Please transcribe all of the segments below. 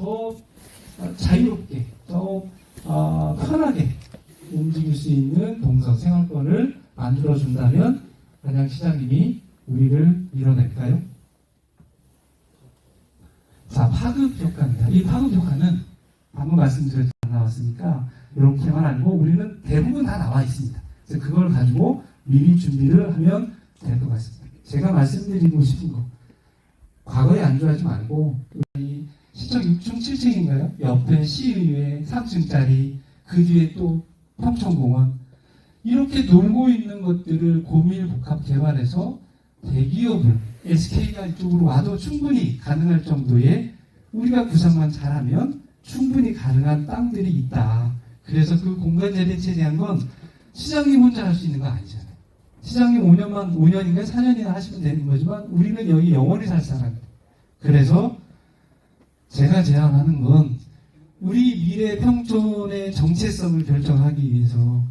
더 자유롭게, 더 어, 편하게 움직일 수 있는 동서 생활권을 만들어준다면 안양시장님이 우리를 밀어낼까요? 자, 파급 효과입니다. 이 파급 효과는 방금 말씀드렸지 안 나왔으니까 이렇게만 알고 우리는 대부분 다 나와 있습니다. 그래서 그걸 가지고 미리 준비를 하면 될 것 같습니다. 제가 말씀드리고 싶은 거 과거에 안주하지 말고 이 시청 6층 7층인가요? 옆에 시의회 3층짜리 그 뒤에 또 평촌공원 이렇게 놀고 있는 것들을 고밀 복합 개발해서 대기업을 SK가 이쪽으로 와도 충분히 가능할 정도의 우리가 구상만 잘하면 충분히 가능한 땅들이 있다. 그래서 그 공간 재배치에 대한 건 시장님 혼자 할 수 있는 거 아니잖아요. 시장님 5년만 5년인가 4년이나 하시면 되는 거지만 우리는 여기 영원히 살 사람이에요. 그래서 제가 제안하는 건 우리 미래 평촌의 정체성을 결정하기 위해서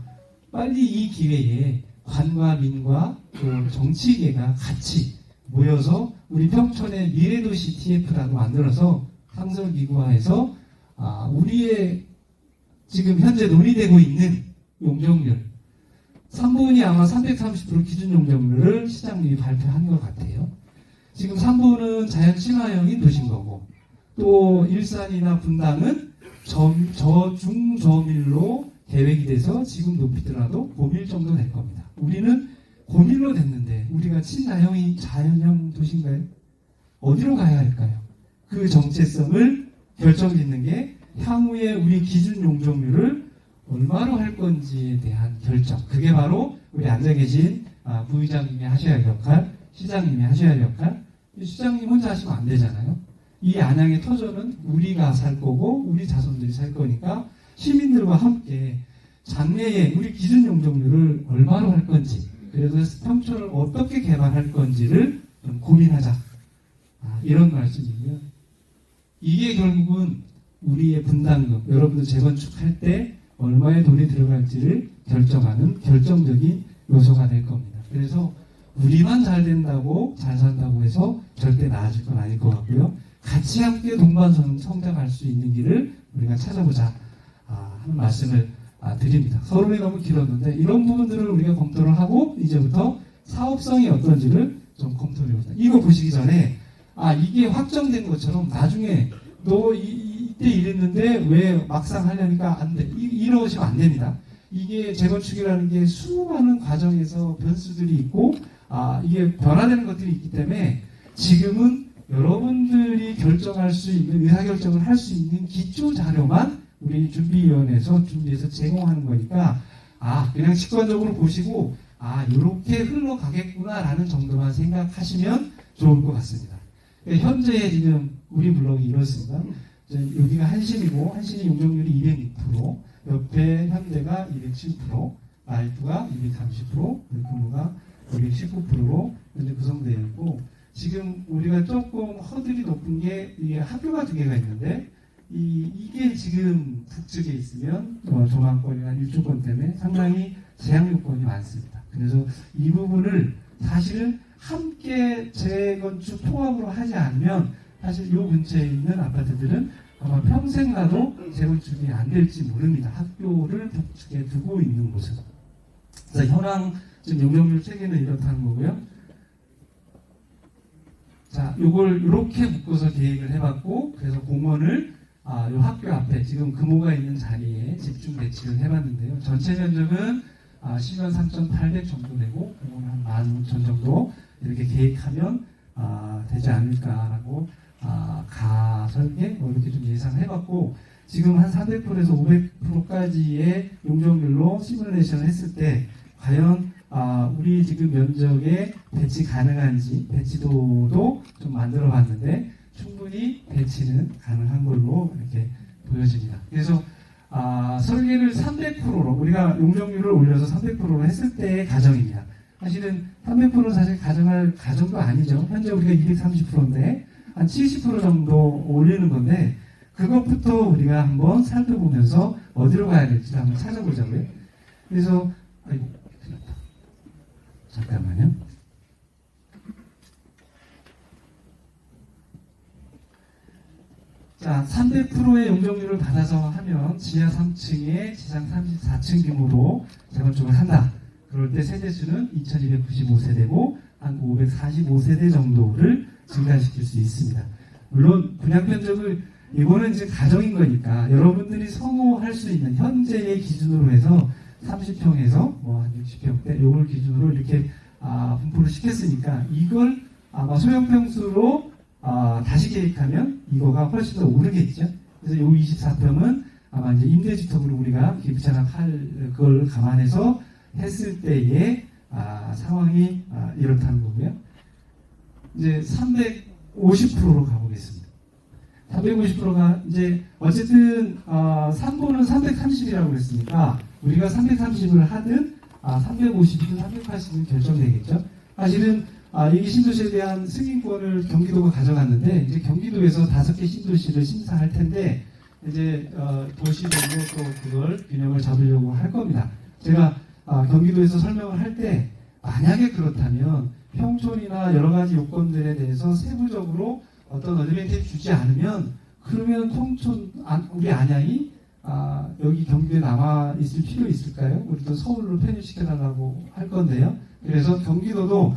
빨리 이 기회에 관과 민과 또 정치계가 같이 모여서 우리 평촌의 미래도시 TF라고 만들어서 상설기구화해서 아, 우리의 지금 현재 논의되고 있는 용적률 3분이 아마 330% 기준 용적률을 시장님이 발표한 것 같아요. 지금 3분은 자연 친화형이 도신 거고 또 일산이나 분당은 점, 저중저밀로 계획이 돼서 지금 높이더라도 고밀 정도 될 겁니다. 우리는 고밀로 됐는데 우리가 친자연이 자연형 도시인가요? 어디로 가야 할까요? 그 정체성을 결정짓는 게 향후에 우리 기준 용적률을 얼마로 할 건지에 대한 결정. 그게 바로 우리 앉아 계신 아, 부의장님이 하셔야 할 역할, 시장님이 하셔야 할 역할. 이 시장님 혼자 하시면 안 되잖아요. 이 안양의 터전은 우리가 살 거고 우리 자손들이 살 거니까 시민들과 함께 장래에 우리 기준 용적률을 얼마로 할 건지 그래서 평촌을 어떻게 개발할 건지를 좀 고민하자 아, 이런 말씀이고요. 이게 결국은 우리의 분담금 여러분들 재건축할 때 얼마의 돈이 들어갈지를 결정하는 결정적인 요소가 될 겁니다. 그래서 우리만 잘 된다고 잘 산다고 해서 절대 나아질 건 아닐 것 같고요. 같이 함께 동반 성장할 수 있는 길을 우리가 찾아보자 아, 하는 말씀을 아, 드립니다. 서론이 너무 길었는데 이런 부분들을 우리가 검토를 하고 이제부터 사업성이 어떤지를 좀 검토해 봅시다. 이거 보시기 전에 아 이게 확정된 것처럼 나중에 너 이, 때 이랬는데 왜 막상 하려니까 안 돼. 이, 이러시면 안 됩니다. 이게 재건축이라는 게 수많은 과정에서 변수들이 있고 아 이게 변화되는 것들이 있기 때문에 지금은 여러분들이 결정할 수 있는 의사결정을 할 수 있는 기초 자료만 우리 준비위원회에서 준비해서 제공하는 거니까 아 그냥 직관적으로 보시고 아 이렇게 흘러가겠구나라는 정도만 생각하시면 좋을 것 같습니다. 현재 지금 우리 블록이 이렇습니다. 여기가 한신이고 한신이 용적률이 206%, 옆에 현대가 207%, 라이프가 230%, 금호가 219%로 현재 구성되어 있고 지금 우리가 조금 허들이 높은 게 이게 학교가 두 개가 있는데 이, 이게 지금 북측에 있으면 어, 조망권이나 일조권 때문에 상당히 제약 요건이 많습니다. 그래서 이 부분을 사실은 함께 재건축 통합으로 하지 않으면 사실 이 근처에 있는 아파트들은 아마 평생 가도 재건축이 안 될지 모릅니다. 학교를 북측에 두고 있는 곳은. 그래서 현황 지금 용적률 체계는 이렇다는 거고요. 자, 요걸 이렇게 묶어서 계획을 해봤고, 그래서 공원을 아, 요 학교 앞에 지금 금호가 있는 자리에 집중 배치를 해봤는데요. 전체 면적은 아, 10만 3,800 정도 되고, 공원 한15,000 정도 이렇게 계획하면 아, 되지 않을까라고 아, 가설계 뭐 이렇게 좀 예상을 해봤고, 지금 한 400%에서 500%까지의 용적률로 시뮬레이션을 했을 때, 과연 아, 우리 지금 면적에 배치 가능한지 배치도도 좀 만들어 봤는데 충분히 배치는 가능한 걸로 이렇게 보여집니다. 그래서 아, 설계를 300%로 우리가 용적률을 올려서 300%로 했을 때의 가정입니다. 사실은 300%는 사실 가정할 가정도 아니죠. 현재 우리가 230%인데 한 70% 정도 올리는 건데 그것부터 우리가 한번 살펴보면서 어디로 가야 될지 한번 찾아보자고요. 그래서 아이고, 잠깐만요. 자, 300%의 용적률을 받아서 하면 지하 3층에 지상 34층 규모로 재건축을 한다. 그럴 때 세대수는 2295세대고 한 545세대 정도를 증가시킬 수 있습니다. 물론 분양 면적을 이거는 이제 가정인 거니까 여러분들이 성호할 수 있는 현재의 기준으로 해서 30평에서 뭐 한 60평대 요걸 기준으로 이렇게 아, 분포를 시켰으니까 이걸 아마 소형 평수로 아, 다시 계획하면 이거가 훨씬 더 오르겠죠. 그래서 요 24평은 아마 이제 임대주택으로 우리가 기부채납할 그걸 감안해서 했을 때의 아, 상황이 아, 이렇다는 거고요. 이제 350%로 가보겠습니다. 350%가 이제 어쨌든 어, 3보는 330이라고 그랬으니까 우리가 330을 하든 아, 350이든 380은 결정되겠죠. 사실은 아, 이 신도시에 대한 승인권을 경기도가 가져갔는데 이제 경기도에서 다섯 개 신도시를 심사할 텐데 이제 어, 도시별로 또 그걸 균형을 잡으려고 할 겁니다. 제가 아, 경기도에서 설명을 할 때 만약에 그렇다면 평촌이나 여러 가지 요건들에 대해서 세부적으로 어떤 어드밴티지 주지 않으면 그러면 평촌 안- 우리 안양이 아, 여기 경기도에 남아 있을 필요 있을까요? 우리도 서울로 편입시켜 달라고 할 건데요. 그래서 경기도도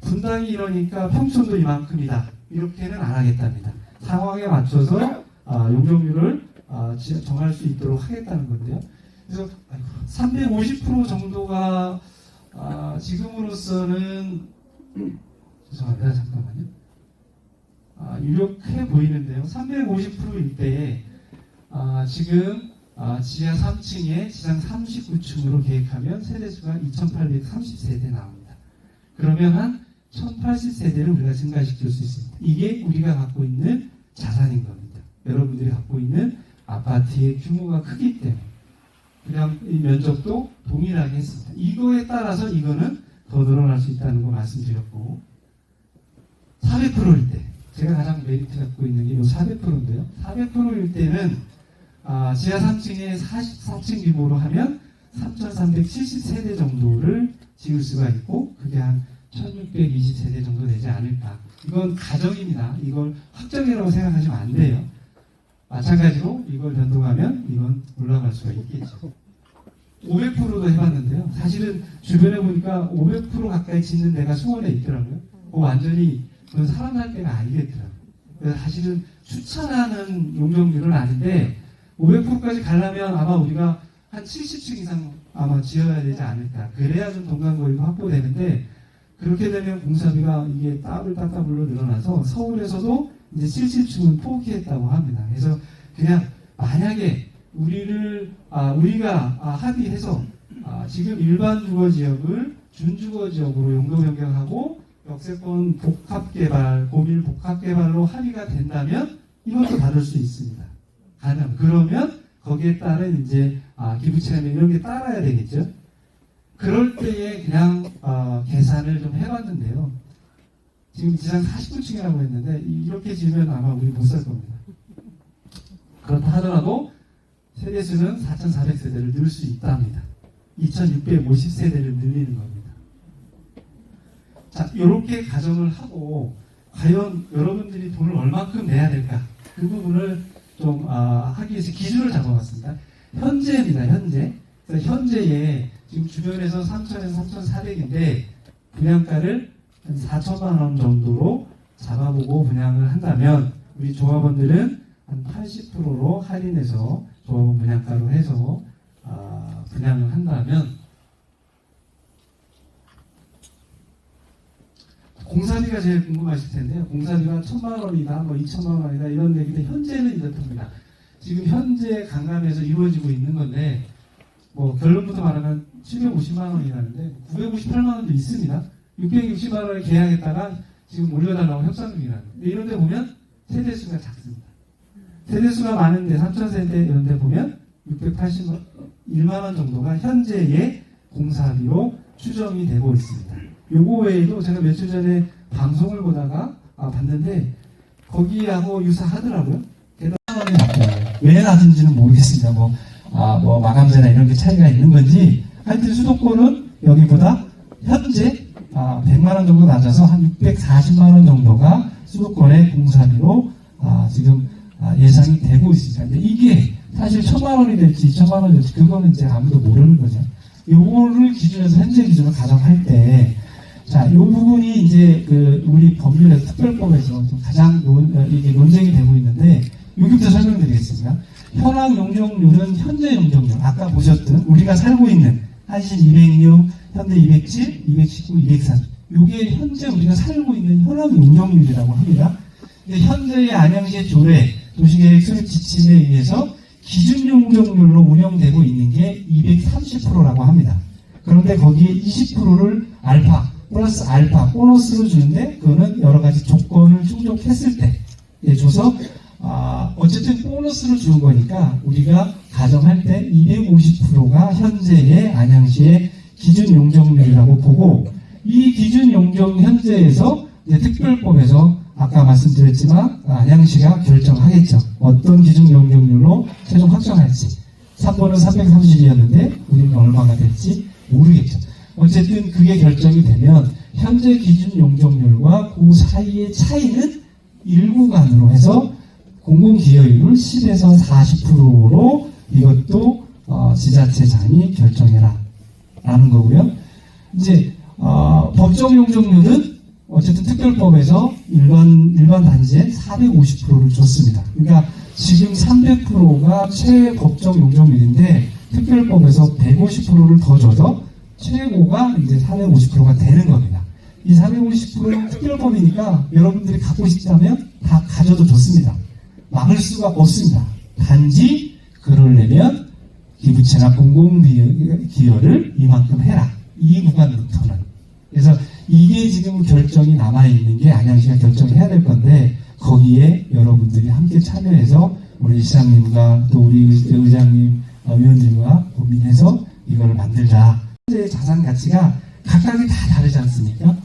분당이 이러니까 평촌도 이만큼이다 이렇게는 안 하겠답니다. 상황에 맞춰서 아, 용적률을 아, 지- 정할 수 있도록 하겠다는 건데요. 그래서 350% 정도가 아, 지금으로서는 죄송합니다 잠깐만요. 아, 유력해 보이는데요. 350%일 때에 아, 지금 아, 지하 3층에 지상 39층으로 계획하면 세대수가 2,830세대 나옵니다. 그러면 한 1,080세대를 우리가 증가시킬 수 있습니다. 이게 우리가 갖고 있는 자산인 겁니다. 여러분들이 갖고 있는 아파트의 규모가 크기 때문에 그냥 이 면적도 동일하게 했습니다. 이거에 따라서 이거는 더 늘어날 수 있다는 거 말씀드렸고 400%일 때 제가 가장 메리트 갖고 있는 게 이 400%인데요. 400%일 때는 아, 지하 3층에 44층 규모로 하면 3,370세대 정도를 지을 수가 있고 그게 한 1,620세대 정도 되지 않을까. 이건 가정입니다. 이걸 확정이라고 생각하시면 안 돼요. 마찬가지로 이걸 변동하면 이건 올라갈 수가 있겠죠. 500%도 해봤는데요. 사실은 주변에 보니까 500% 가까이 짓는 데가 수원에 있더라고요. 그거 완전히 그건 사람 살 때가 아니겠더라고요. 사실은 추천하는 용적률은 아닌데 500%까지 가려면 아마 우리가 한 70층 이상 아마 지어야 되지 않을까. 그래야 좀 동간거리가 확보되는데 그렇게 되면 공사비가 이게 따블 따따블로 늘어나서 서울에서도 이제 70층은 포기했다고 합니다. 그래서 그냥 만약에 우리를 아, 우리가 아, 합의해서 아, 지금 일반 주거 지역을 준주거 지역으로 용도 변경하고 역세권 복합 개발, 고밀 복합 개발로 합의가 된다면 이것도 받을 수 있습니다. 가능. 그러면 거기에 따른 이제 아, 기부채납 이런 게 따라야 되겠죠. 그럴 때에 그냥 어, 계산을 좀 해봤는데요. 지금 지상 49층이라고 했는데 이렇게 지으면 아마 우리 못 살 겁니다. 그렇다 하더라도 세대 수는 4,400세대를 늘 수 있답니다. 2,650세대를 늘리는 겁니다. 자, 이렇게 가정을 하고 과연 여러분들이 돈을 얼마큼 내야 될까? 그 부분을 좀 아, 하기 위해서 기준을 잡아봤습니다. 현재입니다. 현재. 현재에 지금 주변에서 3천에서 3,400인데 분양가를 한 4천만 원 정도로 잡아보고 분양을 한다면 우리 조합원들은 한 80%로 할인해서 조합원 분양가로 해서 아, 분양을 한다면 공사비가 제일 궁금하실 텐데요. 공사비가 천만 원이다, 뭐 이천만 원이다 이런 얘기인데 현재는 이렇습니다. 지금 현재 강남에서 이루어지고 있는 건데 뭐 결론부터 말하면 750만 원이라는데 958만 원도 있습니다. 660만 원을 계약했다가 지금 올려달라고 협상 중이라는. 이런 데 보면 세대 수가 작습니다. 세대 수가 많은데 3,000세대 이런 데 보면 681만 원 정도가 현재의 공사비로 추정이 되고 있습니다. 요거 외에도 제가 며칠 전에 방송을 보다가 아, 봤는데 거기하고 유사하더라고요. 게다가. 왜 낮은지는 모르겠습니다. 뭐, 아, 뭐 마감재나 이런 게 차이가 있는 건지 하여튼 수도권은 여기보다 현재 아, 100만 원 정도 낮아서 한 640만 원 정도가 수도권의 공사비로 아, 지금 아, 예상이 되고 있습니다. 근데 이게 사실 천만 원이 될지 이천만 원이 될지 그거는 이제 아무도 모르는 거죠. 요거를 기준에서 현재 기준으로 가정할 때 자, 이 부분이 이제 그 우리 법률에서 특별법에서 좀 가장 논, 어, 이게 논쟁이 되고 있는데 여기부터 설명드리겠습니다. 현황 용적률은 현재 용적률 아까 보셨던 우리가 살고 있는 한신 206, 현대 207, 219, 203 이게 현재 우리가 살고 있는 현황 용적률이라고 합니다. 근데 현재의 안양시의 조례 도시계획 수립 지침에 의해서 기준 용적률로 운영되고 있는 게 230%라고 합니다. 그런데 거기에 20%를 알파 플러스 알파 보너스로 주는데 그거는 여러 가지 조건을 충족했을 때 예, 줘서 아, 어쨌든 보너스를 주는 거니까 우리가 가정할 때 250%가 현재의 안양시의 기준 용적률이라고 보고 이 기준 용적 현재에서 특별법에서 아까 말씀드렸지만 안양시가 결정하겠죠. 어떤 기준 용적률로 최종 확정할지. 3번은 330이었는데 우리는 얼마가 될지. 어쨌든 그게 결정이 되면 현재 기준 용적률과 그 사이의 차이는 일구간으로 해서 공공기여율을 10에서 40%로 이것도 어, 지자체장이 결정해라 라는 거고요. 이제 어, 법정 용적률은 어쨌든 특별법에서 일반 일반 단지에 450%를 줬습니다. 그러니까 지금 300%가 최법정 용적률인데 특별법에서 150%를 더 줘서 최고가 이제 450%가 되는 겁니다. 이 450%는 특별법이니까 여러분들이 갖고 싶다면 다 가져도 좋습니다. 막을 수가 없습니다. 단지 그러려면 기부채나 공공기여를 이만큼 해라. 이 구간부터는. 그래서 이게 지금 결정이 남아있는 게 안양시가 결정해야 될 건데 거기에 여러분들이 함께 참여해서 우리 시장님과 또 우리 의- 의장님, 어, 위원님과 고민해서 이걸 만들자. 자산 가치가 각각이 다 다르지 않습니까?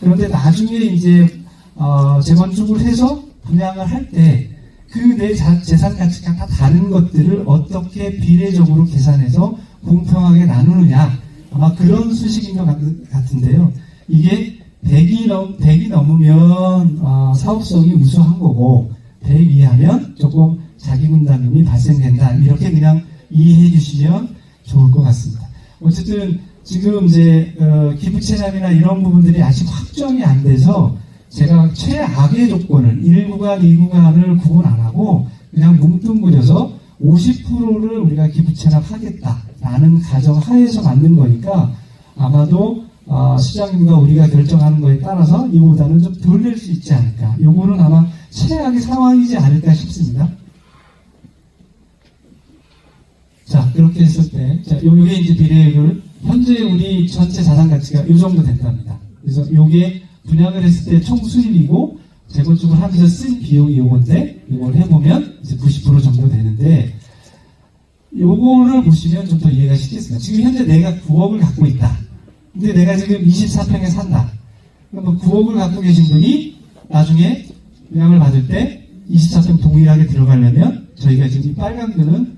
그런데 나중에 이제 어, 재건축을 해서 분양을 할 때 그 내 재산 가치가 다 다른 것들을 어떻게 비례적으로 계산해서 공평하게 나누느냐 아마 그런 수식인 것 같, 같은데요. 이게 100이, 넘, 100이 넘으면 어, 사업성이 우수한 거고 100 이하면 조금 자기 분담금이 발생된다 이렇게 그냥 이해해 주시면 좋을 것 같습니다. 어쨌든 지금 이제 어, 기부채납이나 이런 부분들이 아직 확정이 안 돼서 제가 최악의 조건을 1구간, 2구간을 구분 안 하고 그냥 뭉뚱그려서 50%를 우리가 기부채납하겠다라는 가정 하에서 만든 거니까 아마도 어, 시장님과 우리가 결정하는 거에 따라서 이보다는 좀덜낼수 있지 않을까. 요거는 아마 최악의 상황이지 않을까 싶습니다. 자, 그렇게 했을 때, 자, 요- 요게 이제 비례율, 현재 우리 전체 자산 가치가 요 정도 된답니다. 그래서 요게 분양을 했을 때 총 수입이고, 재건축을 하면서 쓴 비용이 요건데, 이걸 해보면 이제 90% 정도 되는데, 요거를 보시면 좀 더 이해가 쉽겠습니다. 지금 현재 내가 9억을 갖고 있다. 근데 내가 지금 24평에 산다. 그러면 9억을 갖고 계신 분이 나중에 분양을 받을 때 24평 동일하게 들어가려면 저희가 지금 이 빨간 거는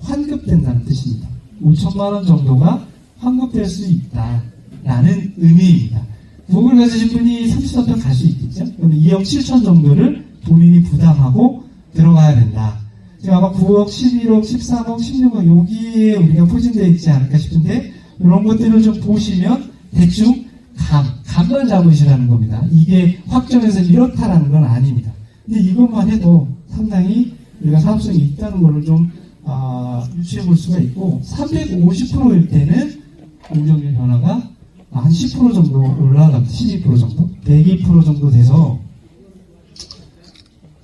환급된다는 뜻입니다. 5천만 원 정도가 환급될 수 있다라는 의미입니다. 9억을 가지신 분이 34평 갈수 있겠죠? 그러면 2억 7천 정도를 본인이 부담하고 들어가야 된다. 지금 아마 9억, 11억, 13억, 16억 여기에 우리가 포진되어 있지 않을까 싶은데 이런 것들을 좀 보시면 대충 감, 감만 잡으시라는 겁니다. 이게 확정해서 이렇다라는 건 아닙니다. 근데 이것만 해도 상당히 우리가 사업성이 있다는 것을 좀 아, 유추해 볼 수가 있고 350%일 때는 공정률 변화가 한 10% 정도 올라갑니다. 12% 정도? 102% 정도 돼서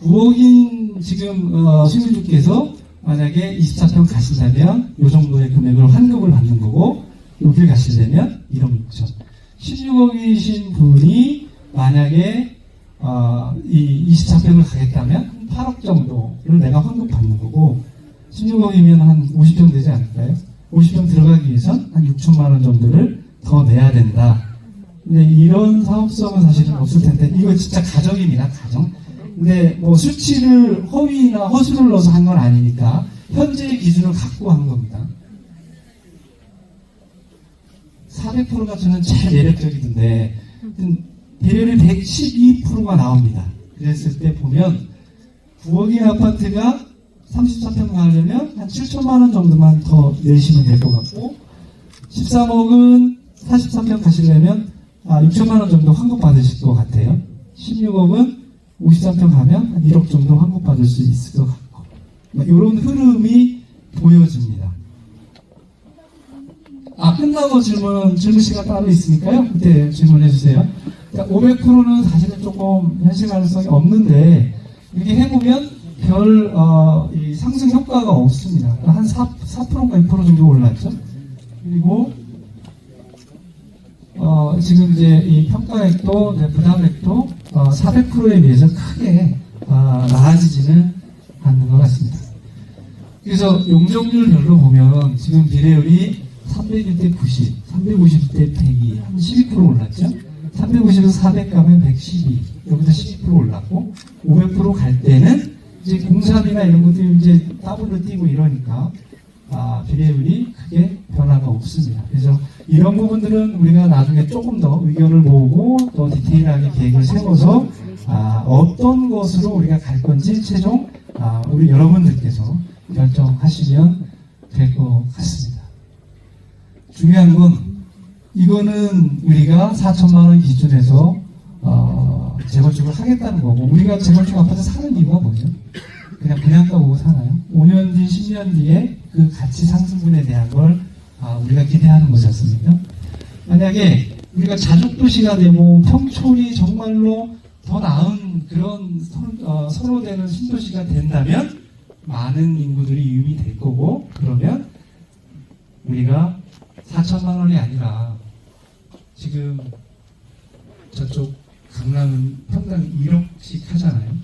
9억인 지금 어, 수익주께서 만약에 24평 가신다면 이 정도의 금액을 환급을 받는 거고 여길 가시려면 1억 6천 16억이신 분이 만약에 어, 이 24평을 가겠다면 8억 정도를 내가 환급 받는 거고 16억이면 한 50평 되지 않을까요? 50평 들어가기 위해선 한 6천만 원 정도를 더 내야 된다. 근데 이런 사업성은 사실은 없을 텐데 이거 진짜 가정입니다. 가정. 근데 뭐 수치를 허위나 허술을 넣어서 한 건 아니니까 현재의 기준을 갖고 한 겁니다. 400%가 저는 제일 매력적이던데 비례율이 112%가 나옵니다. 그랬을 때 보면 9억의 아파트가 33평 가려면 한 7천만 원 정도만 더 내시면 될 것 같고 13억은 43평 가시려면 아, 6천만 원 정도 환급 받으실 것 같아요. 16억은 53평 가면 한 1억 정도 환급 받을 수 있을 것 같고 이런 흐름이 보여집니다. 아 끝나고 질문 질문 시간 따로 있으니까요. 그때 질문해 주세요. 그러니까 500%는 사실은 조금 현실 가능성이 없는데 이렇게 해보면 별 어, 이 상승 효과가 없습니다. 한 4, 4%인가 2% 정도 올랐죠. 그리고 어, 지금 이제 이 평가액도 네, 부담액도 어, 400%에 비해서 크게 어, 나아지지는 않는 것 같습니다. 그래서 용적률별로 보면 지금 비례율이 301대 90, 350대 102, 한 12% 올랐죠. 350에서 400 가면 112, 여기서 12% 올랐고 500%갈 때는 이제 공사비나 이런 것들이 이제 더블로 뛰고 이러니까 아, 비례율이 크게 변화가 없습니다. 그래서 이런 부분들은 우리가 나중에 조금 더 의견을 모으고 또 디테일하게 계획을 세워서 아, 어떤 것으로 우리가 갈 건지 최종 아, 우리 여러분들께서 결정하시면 될 것 같습니다. 중요한 건 이거는 우리가 4천만 원 기준에서 어, 재건축을 하겠다는 거고 우리가 재건축 아파트 사는 이유가 뭐죠? 그냥 분양가 보고 사나요? 5년 뒤, 10년 뒤에 그 가치 상승분에 대한 걸 아, 우리가 기대하는 것이었습니다. 만약에 우리가 자족도시가 되고 평촌이 정말로 더 나은 그런 선, 어, 선호되는 신도시가 된다면 많은 인구들이 유입이 될 거고 그러면 우리가 4천만 원이 아니라 지금 저쪽 강남은 평당 1억씩 하잖아요.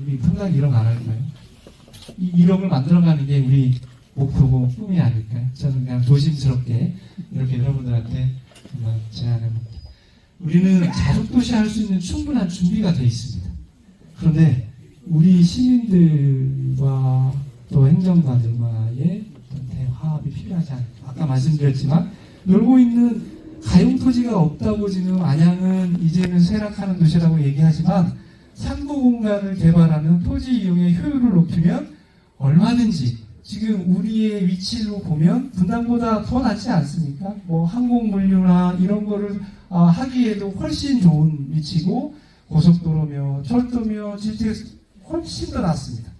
우리 평당 1억 안 할까요? 이 1억을 만들어가는 게 우리 목표고 꿈이 아닐까요? 저는 그냥 조심스럽게 이렇게 여러분들한테 정말 제안해봅니다. 우리는 자족도시 할 수 있는 충분한 준비가 되어 있습니다. 그런데 우리 시민들과 또 행정가들과의 어떤 대화합이 필요하지 않을까. 아까 말씀드렸지만 놀고 있는 가용 토지가 없다고 지금 안양은 이제는 쇠락하는 도시라고 얘기하지만 상부 공간을 개발하는 토지 이용의 효율을 높이면 얼마든지 지금 우리의 위치로 보면 분당보다 더 낫지 않습니까? 뭐 항공 물류나 이런 거를 아, 하기에도 훨씬 좋은 위치고 고속도로며 철도며 GTX 훨씬 더 낫습니다.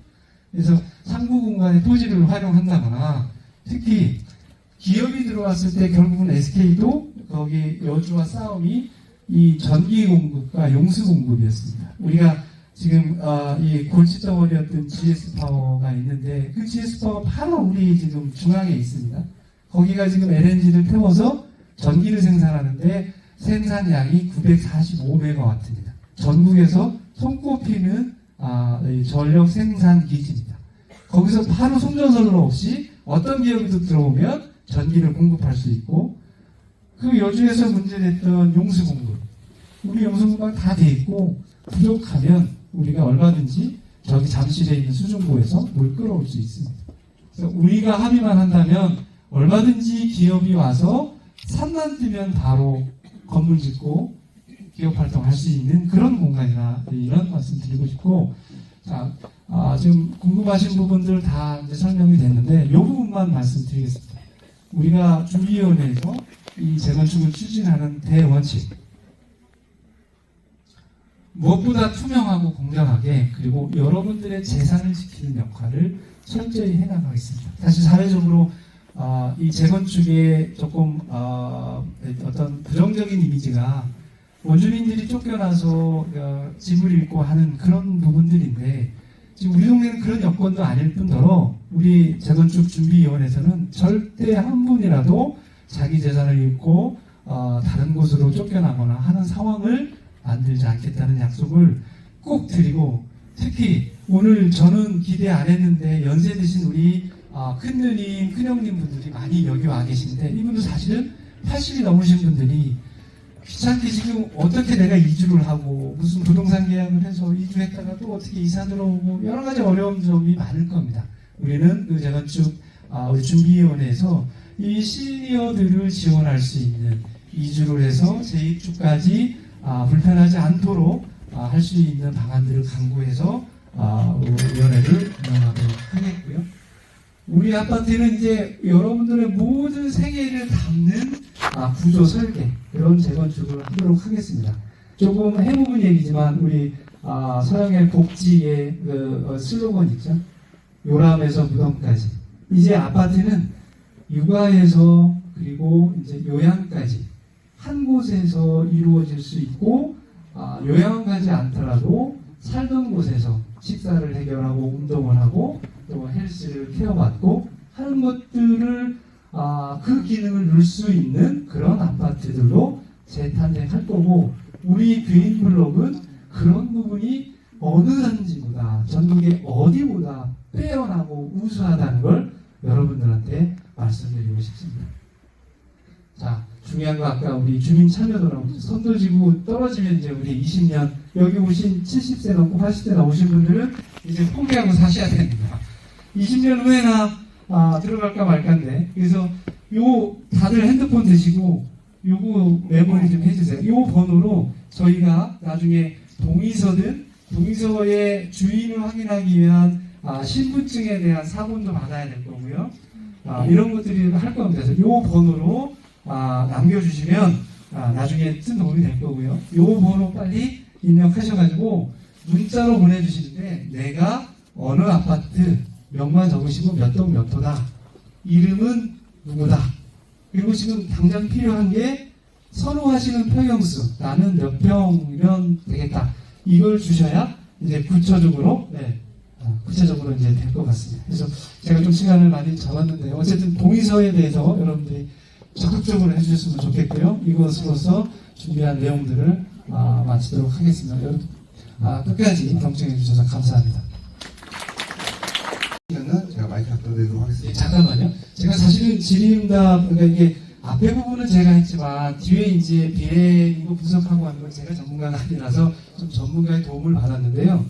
그래서 상부 공간의 토지를 활용한다거나 특히 기업이 들어왔을 때 결국은 SK도 거기 여주와 싸움이 이 전기 공급과 용수 공급이었습니다. 우리가 지금 어, 이 골칫덩어리였던 GS 파워가 있는데 그 GS 파워 바로 우리 지금 중앙에 있습니다. 거기가 지금 LNG를 태워서 전기를 생산하는데 생산량이 945메가와트입니다. 전국에서 손꼽히는 아, 이 전력 생산 기지입니다. 거기서 바로 송전선로 없이 어떤 기업이도 들어오면 전기를 공급할 수 있고 그 여주에서 문제됐던 용수 공급 우리 용수 공급 다 돼 있고 부족하면 우리가 얼마든지 저기 잠실에 있는 수중고에서 물 끌어올 수 있습니다. 그래서 우리가 합의만 한다면 얼마든지 기업이 와서 산만 뜨면 바로 건물 짓고 기업 활동할 수 있는 그런 공간이나 이런 말씀 드리고 싶고 자 아, 지금 궁금하신 부분들 다 설명이 됐는데 이 부분만 말씀드리겠습니다. 우리가 준비위원회에서 이 재건축을 추진하는 대원칙 무엇보다 투명하고 공정하게 그리고 여러분들의 재산을 지키는 역할을 철저히 해나가겠습니다. 사실 사회적으로 어, 이 재건축에 조금 어, 어떤 부정적인 이미지가 원주민들이 쫓겨나서 어, 집을 잃고 하는 그런 부분들인데 지금 우리 동네는 그런 여건도 아닐 뿐더러 우리 재건축 준비위원회에서는 절대 한 분이라도 자기 재산을 잃고 어, 다른 곳으로 쫓겨나거나 하는 상황을 만들지 않겠다는 약속을 꼭 드리고 특히 오늘 저는 기대 안 했는데 연세 드신 우리 아, 큰누님, 큰형님 분들이 많이 여기 와 계신데 이분도 사실은 80이 넘으신 분들이 귀찮게 지금 어떻게 내가 이주를 하고 무슨 부동산 계약을 해서 이주했다가 또 어떻게 이사 들어오고 여러 가지 어려운 점이 많을 겁니다. 우리는 그 재건축 아, 우리 준비위원회에서 이 시니어들을 지원할 수 있는 이주를 해서 재입주까지 아, 불편하지 않도록 아, 할수 있는 방안들을 강구해서 아, 위원회를 운영하도록 하겠고요. 우리 아파트는 이제 여러분들의 모든 생애를 담는 아, 구조 설계 이런 재건축을 하도록 하겠습니다. 조금 해묵은 얘기지만 우리 아, 서영의 복지의 그 어, 슬로건 있죠. 요람에서 무덤까지. 이제 아파트는 육아에서 그리고 이제 요양까지 한 곳에서 이루어질 수 있고 아, 요양원 가지 않더라도 살던 곳에서 식사를 해결하고 운동을 하고 또 헬스를 케어받고 하는 것들을 아, 그 기능을 넣을 수 있는 그런 아파트들로 재탄생할 거고 우리 귀인 블록은 그런 부분이 어느 단지보다 전국의 어디보다 빼어나고 우수하다는 걸 여러분들한테 말씀드리고 싶습니다. 자, 중요한 거 아까 우리 주민 참여도라고 선도지구 떨어지면 이제 우리 20년 여기 오신 70세 넘고 80세 나오신 분들은 이제 포기하고 사셔야 됩니다. 20년 후에나 아, 들어갈까 말까인데 그래서 요 다들 핸드폰 드시고 요거 메모리 좀 해주세요. 요 번호로 저희가 나중에 동의서든 동의서의 주인을 확인하기 위한 아, 신분증에 대한 사본도 받아야 될 거고요. 아, 이런 것들이 할 겁니다. 그래서 요 번호로 아, 남겨주시면 아, 나중에 큰 도움이 될 거고요. 요 번호 빨리 입력하셔가지고 문자로 보내주시는데 내가 어느 아파트 명만 적으시고 몇 동몇 호다 이름은 누구다 그리고 지금 당장 필요한 게 선호하시는 평형수 나는 몇 평이면 되겠다 이걸 주셔야 이제 구체적으로 네, 아, 구체적으로 이제 될 것 같습니다. 그래서 제가 좀 시간을 많이 잡았는데 어쨌든 동의서에 대해서 여러분들이 적극적으로 해주셨으면 좋겠고요. 이것으로서 준비한 내용들을 아, 마치도록 하겠습니다. 여러분 아, 끝까지 경청해 주셔서 감사합니다. 는 제가 마이크 갖다 드리도록 예, 하겠습니다. 잠깐만요. 제가 사실은 질의응답 그러니까 이게 앞에 부분은 제가 했지만 뒤에 이제 비례 이거 분석하고 하는 건 제가 전문가가 아니라서 좀 전문가의 도움을 받았는데요.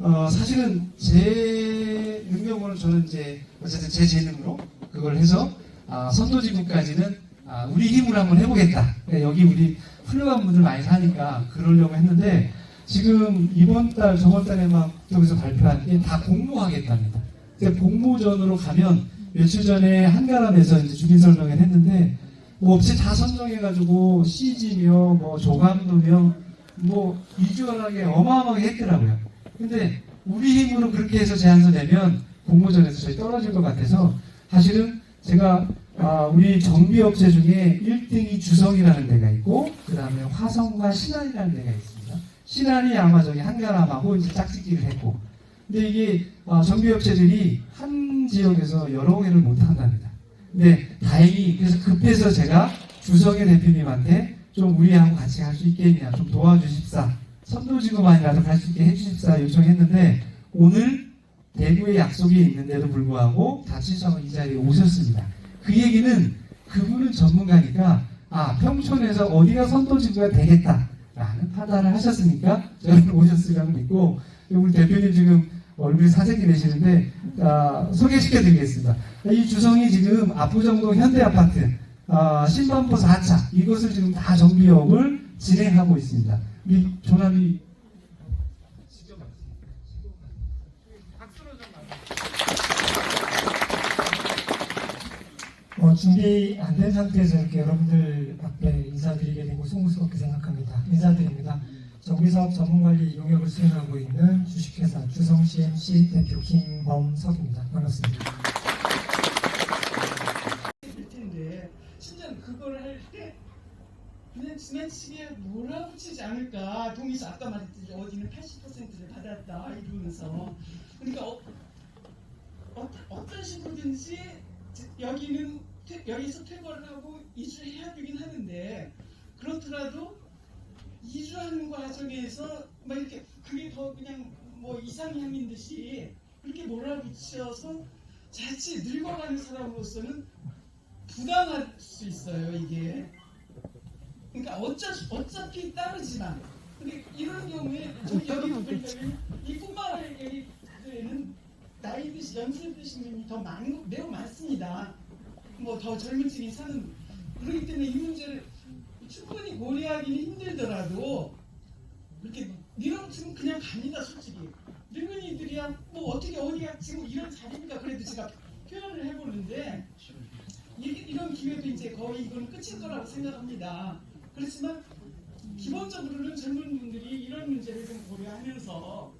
어, 사실은 제 능력으로 저는 이제 어쨌든 제 재능으로 그걸 해서 아, 선도지구까지는 아, 우리 힘으로 한번 해보겠다. 그러니까 여기 우리 훌륭한 분들 많이 사니까 그러려고 했는데 지금 이번 달 저번 달에 막 여기서 발표한 게 다 공모하겠답니다. 근데 공모전으로 가면 며칠 전에 한가람에서 이제 주민 설명회를 했는데 뭐 업체 다 선정해가지고 CG며 뭐 조감도며 뭐 비주얼하게 어마어마하게 했더라고요. 근데 우리 힘으로 그렇게 해서 제안서 내면 공모전에서 저희 떨어질 것 같아서 사실은 제가 아, 우리 정비업체 중에 1등이 주성이라는 데가 있고 그 다음에 화성과 신안이라는 데가 있습니다. 신안이 아마 저기 한가람하고 이제 짝짓기를 했고 근데 이게 아, 정비업체들이 한 지역에서 여러 개를 못 한답니다. 근데 다행히 그래서 급해서 제가 주성의 대표님한테 좀 우리하고 같이 갈수 있겠냐 좀 도와주십사 선도지구만이라도 갈 수 있게 해주십사 요청했는데 오늘 대구에 약속이 있는데도 불구하고 다치셔서 이 자리에 오셨습니다. 그 얘기는 그분은 전문가니까 아 평촌에서 어디가 선도지구가 되겠다라는 판단을 하셨으니까 저는 오셨으리라고 믿고 우리 대표님 지금 얼굴이 사색이 되시는데 아, 소개시켜드리겠습니다. 이 주성이 지금 압구정동 현대아파트 아, 신반포 4차 이것을 지금 다 정비업을 진행하고 있습니다. 우리 조남이 어, 준비 안 된 상태에서 이렇게 여러분들 앞에 인사드리게 되고 송구스럽게 생각합니다. 인사드립니다. 정비사업 전문관리 용역을 수행하고 있는 주식회사 주성 CMC 대표 김범석입니다. 반갑습니다. 될 텐데 심지어 그걸 할 때 그냥 지나치게 몰아붙이지 않을까. 동의서 아까 말했듯이 어디는 80%를 받았다 이러면서. 그러니까 어, 어, 어떤 식으로든지 여기는 퇴- 여기서 퇴거를 하고 이주해야 되긴 하는데 그렇더라도 이주하는 과정에서 막 이렇게 그게 더 그냥 뭐 이상향인 듯이 그렇게 몰아붙여서 자칫 늙어가는 사람으로서는 부당할 수 있어요 이게 그러니까 어차, 어차피 따르지만 근데 이런 경우에 저 여기 보니까는 이뿐만 여기 는 나이 드시 연세 드신 분이 더 많은 매우 많습니다. 뭐 더 젊은 층이 사는 그렇기 때문에 이 문제를 충분히 고려하기는 힘들더라도 이렇게 밀어붙이면 그냥 갑니다 솔직히. 늙은이들이야 뭐 어떻게 어디가 지금 이런 자리니까 그래도 제가 표현을 해보는데 이, 이런 기회도 이제 거의 이건 끝일 거라고 생각합니다. 그렇지만 기본적으로는 젊은 분들이 이런 문제를 좀 고려하면서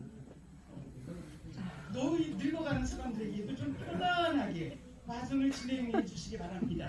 노이 늙어가는 사람들에게도 좀 편안하게 마중을 진행해 주시기 바랍니다.